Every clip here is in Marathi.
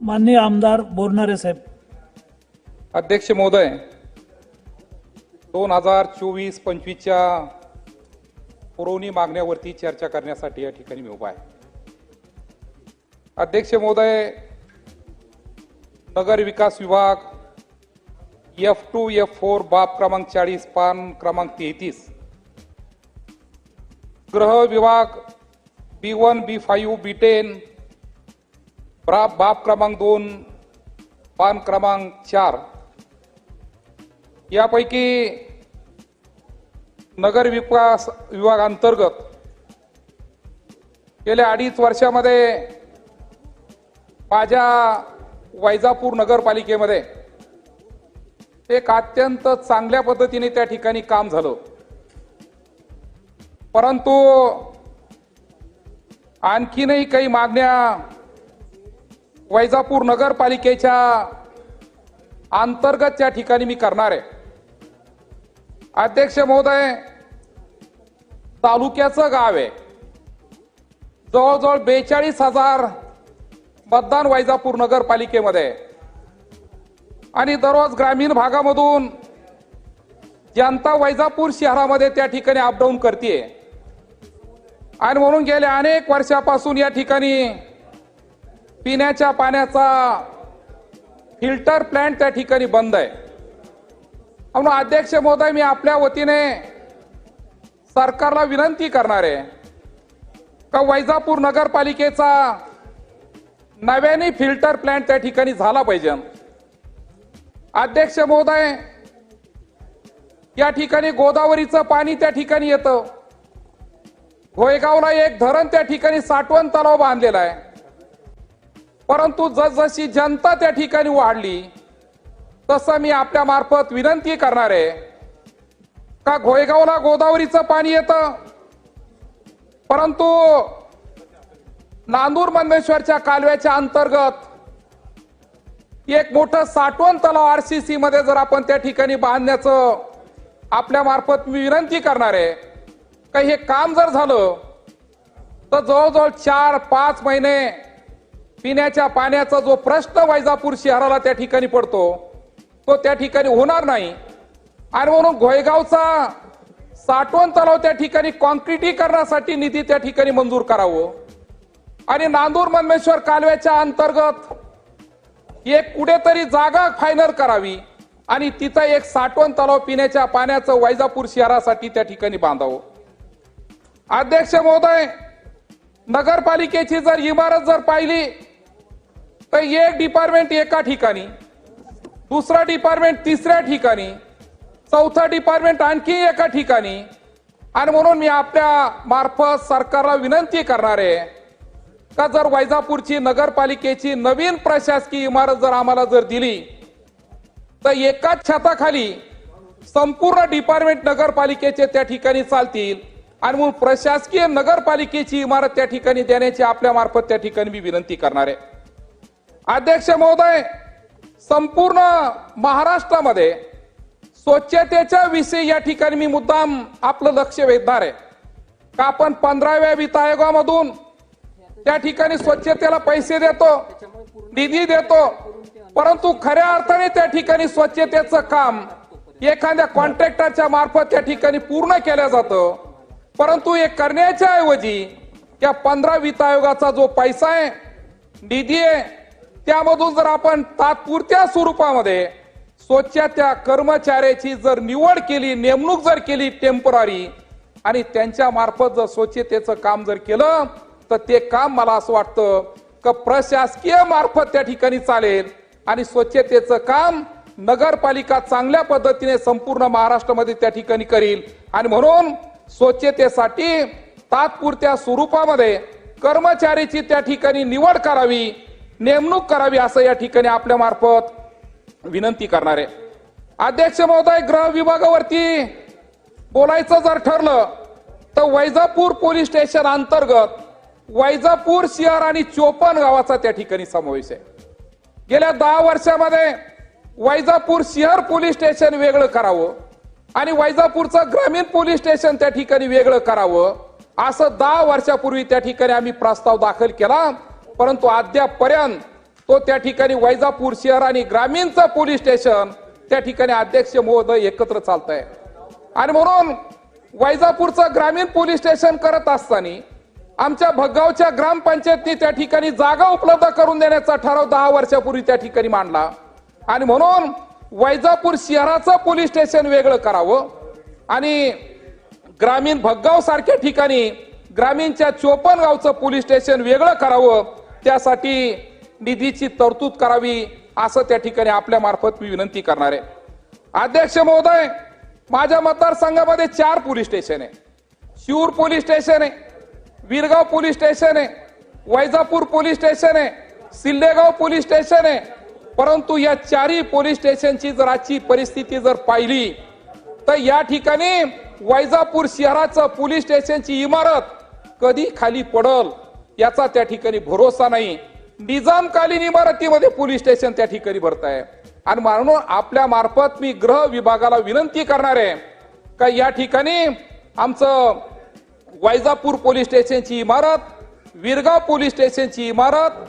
माननीय आमदार बोरणारे साहेब. अध्यक्ष महोदय दोन हजार चोवीस पंचवीसच्या पुरवणी मागण्यावरती चर्चा करण्यासाठी या ठिकाणी मी उभा आहे. अध्यक्ष महोदय नगर विकास विभाग एफ टू एफ फोर बाब क्रमांक चाळीस पान क्रमांक तेहतीस. गृह विभाग B one B five B ten प्रा बाब क्रमांक दोन पान क्रमांक चार. यापैकी नगर विकास विभागांतर्गत गेल्या अडीच वर्षामध्ये माझ्या वैजापूर नगरपालिकेमध्ये एक अत्यंत चांगल्या पद्धतीने त्या ठिकाणी काम झालं. परंतु आणखीनही काही मागण्या वैजापूर नगरपालिकेच्या अंतर्गत त्या ठिकाणी मी करणार आहे. अध्यक्ष महोदय तालुक्याचं गाव आहे. जवळजवळ बेचाळीस हजार मतदान वैजापूर नगरपालिकेमध्ये आणि दररोज ग्रामीण भागामधून जनता वैजापूर शहरामध्ये त्या ठिकाणी अपडाऊन करते आणि म्हणून गेल्या अनेक वर्षापासून या ठिकाणी पिण्याच्या पाण्याचा फिल्टर प्लांट त्या ठिकाणी बंद आहे. म्हणून अध्यक्ष महोदय मी आपल्या वतीने सरकारला विनंती करणार आहे का वैजापूर नगरपालिकेचा नव्याने फिल्टर प्लांट त्या ठिकाणी झाला पाहिजे? अध्यक्ष महोदय या ठिकाणी गोदावरीचं पाणी त्या ठिकाणी येतं. घोयगावला एक धरण त्या ठिकाणी साठवण तलाव बांधलेला आहे. परंतु जसजशी जनता त्या ठिकाणी वाढली तसं मी आपल्या मार्फत विनंती करणार आहे का घोयगावला गोदावरीचं पाणी येतं? परंतु नांदूर मंदेश्वरच्या कालव्याच्या अंतर्गत एक मोठं साठवण तलाव आरसीसी मध्ये जर आपण त्या ठिकाणी बांधण्याचं आपल्या मार्फत मी विनंती करणार आहे का हे काम जर झालं तर जवळजवळ चार पाच महिने पिण्याच्या पाण्याचा जो प्रश्न वैजापूर शहराला त्या ठिकाणी पडतो तो त्या ठिकाणी होणार नाही. आणि म्हणून घोयगावचा साठवण तलाव त्या ठिकाणी कॉन्क्रिटीकरणासाठी निधी त्या ठिकाणी मंजूर करावं. आणि नांदूर मनमेश्वर कालव्याच्या अंतर्गत एक कुठेतरी जागा फायनल करावी आणि तिथं एक साठवण तलाव पिण्याच्या पाण्याचं वैजापूर शहरासाठी त्या ठिकाणी बांधावं. अध्यक्ष महोदय नगरपालिकेची जर इमारत जर पाहिली तर एक डिपार्टमेंट एका ठिकाणी दुसरा डिपार्टमेंट तिसऱ्या ठिकाणी चौथा डिपार्टमेंट आणखी एका ठिकाणी. आणि म्हणून मी आपल्या मार्फत सरकारला विनंती करणार आहे का जर वैजापूरची नगरपालिकेची नवीन प्रशासकीय इमारत जर आम्हाला जर दिली तर एकाच छताखाली संपूर्ण डिपार्टमेंट नगरपालिकेचे त्या ठिकाणी चालतील. आणि म्हणून प्रशासकीय नगरपालिकेची इमारत त्या ठिकाणी देण्याची आपल्या मार्फत त्या ठिकाणी मी विनंती करणार आहे. अध्यक्ष महोदय संपूर्ण महाराष्ट्रामध्ये स्वच्छतेच्या विषयी या ठिकाणी मी मुद्दाम आपलं लक्ष वेधणार आहे. का आपण पंधराव्या वित्त आयोगामधून त्या ठिकाणी स्वच्छतेला पैसे देतो निधी देतो परंतु खऱ्या अर्थाने त्या ठिकाणी स्वच्छतेचं काम एखाद्या कॉन्ट्रॅक्टरच्या मार्फत त्या ठिकाणी पूर्ण केलं जातं परंतु हे करण्याच्या ऐवजी या पंधरा वित्त आयोगाचा जो पैसा आहे निधी आहे त्यामधून जर आपण तात्पुरत्या स्वरूपामध्ये स्वच्छता कर्मचाऱ्याची जर निवड केली नेमणूक जर केली टेंपररी आणि त्यांच्या मार्फत जर स्वच्छतेचं काम जर केलं तर ते काम मला असं वाटतं का प्रशासकीय मार्फत त्या ठिकाणी चालेल आणि स्वच्छतेचं काम नगरपालिका चांगल्या पद्धतीने संपूर्ण महाराष्ट्रामध्ये त्या ठिकाणी करील. आणि म्हणून स्वच्छतेसाठी तात्पुरत्या स्वरूपामध्ये कर्मचारीची त्या ठिकाणी निवड करावी नेमणूक करावी असं या ठिकाणी आपल्या मार्फत विनंती करणार. आहे अध्यक्ष महोदय गृह विभागावरती बोलायचं जर ठरलं तर वैजापूर पोलीस स्टेशन अंतर्गत वैजापूर शहर आणि चोपन गावाचा त्या ठिकाणी समावेश आहे. गेल्या दहा वर्षामध्ये वैजापूर शहर पोलीस स्टेशन वेगळं करावं आणि वैजापूरचं ग्रामीण पोलीस स्टेशन त्या ठिकाणी वेगळं करावं असं दहा वर्षापूर्वी त्या ठिकाणी आम्ही प्रस्ताव दाखल केला. परंतु अद्यापर्यंत तो त्या ठिकाणी वैजापूर शहर आणि ग्रामीणचं पोलीस स्टेशन त्या ठिकाणी अध्यक्ष महोदय एकत्र चालत आहे आणि म्हणून वैजापूरचं ग्रामीण पोलीस स्टेशन करत असताना आमच्या भगावच्या ग्रामपंचायतनी त्या ठिकाणी जागा उपलब्ध करून देण्याचा ठराव दहा वर्षापूर्वी त्या ठिकाणी मांडला. आणि म्हणून वैजापूर शहराचं पोलीस स्टेशन वेगळं करावं आणि ग्रामीण भग्गाव सारख्या ठिकाणी ग्रामीणच्या चोपन गावचं पोलीस स्टेशन वेगळं करावं त्यासाठी निधीची तरतूद करावी असं त्या ठिकाणी आपल्या मार्फत मी विनंती करणार आहे. अध्यक्ष महोदय माझ्या मतदारसंघामध्ये चार पोलीस स्टेशन आहे. शिऊर पोलीस स्टेशन आहे वीरगाव पोलीस स्टेशन आहे वैजापूर पोलीस स्टेशन आहे सिल्लेगाव पोलीस स्टेशन आहे. परंतु या चारही पोलीस स्टेशनची जर आजची परिस्थिती जर पाहिली तर या ठिकाणी वैजापूर शहराचं पोलीस स्टेशनची इमारत कधी खाली पडल? याचा त्या ठिकाणी भरोसा नाही. निजामकालीन इमारतीमध्ये पोलीस स्टेशन त्या ठिकाणी भरत आहे आणि म्हणून आपल्या मार्फत मी गृह विभागाला विनंती करणार आहे का या ठिकाणी आमचं वैजापूर पोलीस स्टेशनची इमारत विरगाव पोलीस स्टेशनची इमारत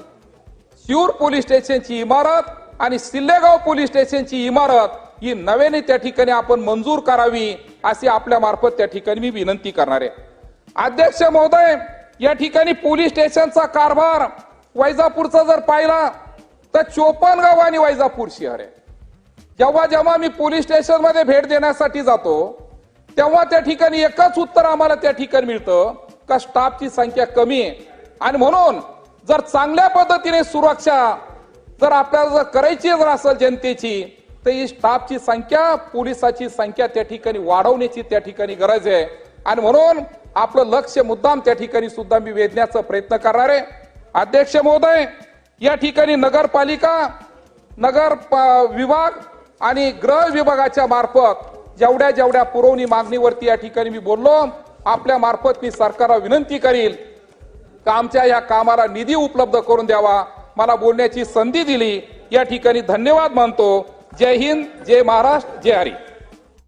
शिऊर पोलीस स्टेशनची इमारत आणि सिल्लेगाव पोलीस स्टेशनची इमारत ही नव्याने त्या ठिकाणी आपण मंजूर करावी अशी आपल्या मार्फत त्या ठिकाणी मी विनंती करणार आहे. अध्यक्ष महोदय या ठिकाणी पोलीस स्टेशनचा कारभार वैजापूरचा जर पाहिला तर चोपन गाव आणि वैजापूर शहर आहे. जेव्हा जेव्हा मी पोलीस स्टेशनमध्ये भेट देण्यासाठी जातो तेव्हा त्या ठिकाणी एकच उत्तर आम्हाला त्या ठिकाणी मिळतं का स्टाफची संख्या कमी आहे. आणि म्हणून जर चांगल्या पद्धतीने सुरक्षा जर आपल्याला जर करायची जर असेल जनतेची तर ही स्टाफची संख्या पोलिसाची संख्या त्या ठिकाणी वाढवण्याची त्या ठिकाणी गरज आहे. आणि म्हणून आपलं लक्ष मुद्दाम त्या ठिकाणी सुद्धा मी वेधण्याचा प्रयत्न करणार आहे. अध्यक्ष महोदय या ठिकाणी नगरपालिका नगर प- विभाग आणि गृह विभागाच्या मार्फत जेवढ्या जेवढ्या पुरवणी मागणीवरती या ठिकाणी मी बोललो आपल्या मार्फत मी सरकारला विनंती करील का आमच्या या कामाला निधी उपलब्ध करून द्यावा? मला बोलण्याची संधी दिली. या ठिकाणी धन्यवाद मानतो. जय हिंद जय महाराष्ट्र जय हरी.